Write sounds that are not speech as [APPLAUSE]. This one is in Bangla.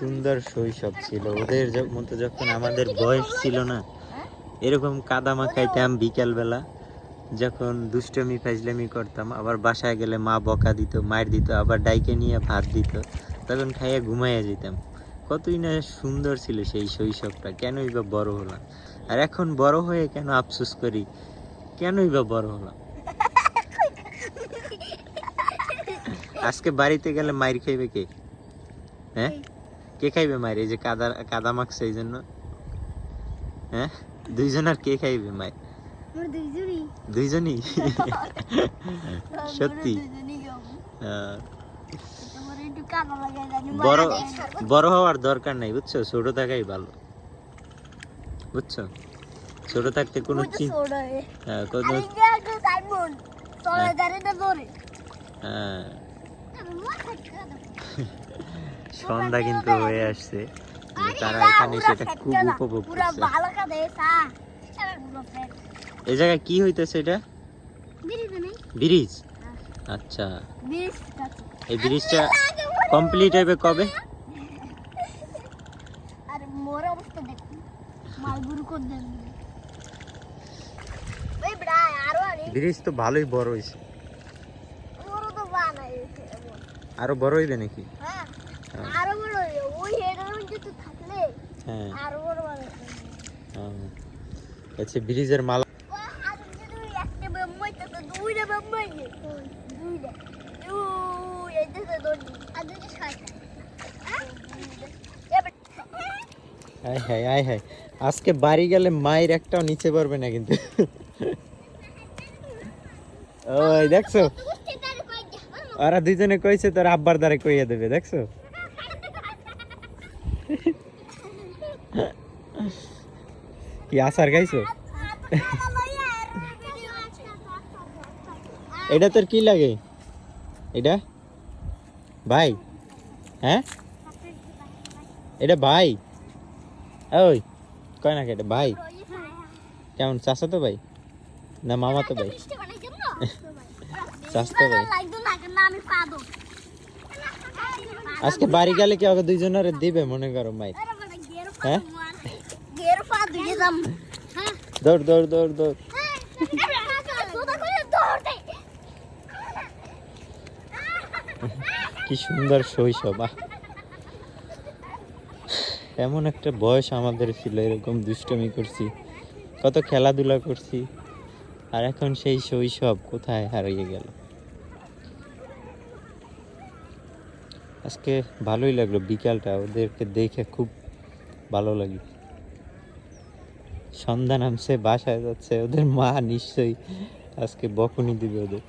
সুন্দর শৈশব ছিল। ওদের মতো যখন আমাদের বয়স ছিল না, এরকম কাদা খাইতাম বিকালবেলা। যখন দুষ্টমি ফাজলামি করতাম, আবার বাসায় গেলে মা বকা দিত, মার দিত, আবার ডাইকে নিয়ে ভাত দিত, তখন খাইয়ে ঘুমাইয়া যেতাম। কতই না সুন্দর ছিল সেই শৈশবটা, কেনই বা বড় হলাম। আর এখন বড় হয়ে কেন আফসোস করি? কেনই বা বড় হলাম? আজকে বাড়িতে গেলে মাইর খাইবে কে? হ্যাঁ? কে খাইবে মাইর এই যে কাদা কাদা মাখছে এই জন্য। হ্যাঁ? দুইজন আর কে খাইবে মোর দুইজনই। সত্যি? জানি বড় বড় হওয়ার দরকার নাই বুঝছ? ছোট থাকাই ভালো। বুঝছ? ছোট থাকতে কোনো। হ্যাঁ, কোনো হ্যাঁ। [LAUGHS] সন্ধ্যা কিন্তু হয়ে আসছে। তারা এখানে সেটা খুব উপভোগ করছে। এই জায়গায় কি হইতেছে এটা? ব্রিজ আচ্ছা। এই ব্রিজটা কমপ্লিট হবে কবে? ব্রিজ তো ভালোই বড় হয়েছে। আরও বড় হইবে নাকি? আর দুইটা ছয়টা। হ্যাঁ? হায় হায় হায় হায়। আজকে বাড়ি গেলে মায়ের একটাও নিচে পারবে না কিন্তু। ওই দেখছ? ওরা দুজনে কইছে তোর আব্বার দ্বারে কইয়া দেবে দেখছ? কি আচার খাইছো? এটা তোর কি লাগে? এটা? ভাই? হ্যাঁ? এটা ভাই? ওই কয় না এটা? ভাই? কেমন? চাষা তো ভাই? না মামা তো ভাই? চাষ তো ভাই? আজকে বাড়ি গেলে কি ওকে দুইজনের দিবে, মনে করো মাই হ্যাঁ? দৌড় দৌড় দৌড় দৌড়। কি সুন্দর শৈশব এমন একটা বয়স আমাদের ছিল, এরকম দুষ্টমি করছি, কত খেলাধুলা করছি, আর এখন সেই শৈশব কোথায় হারিয়ে গেল? আজকে ভালোই লাগল বিকালটা, ওদেরকে দেখে খুব ভালো লাগে সন্ধ্যা নামছে, বাসায় যাচ্ছে, ওদের মা নিশ্চয়ই আজকে বকুনি দিবে ওদের।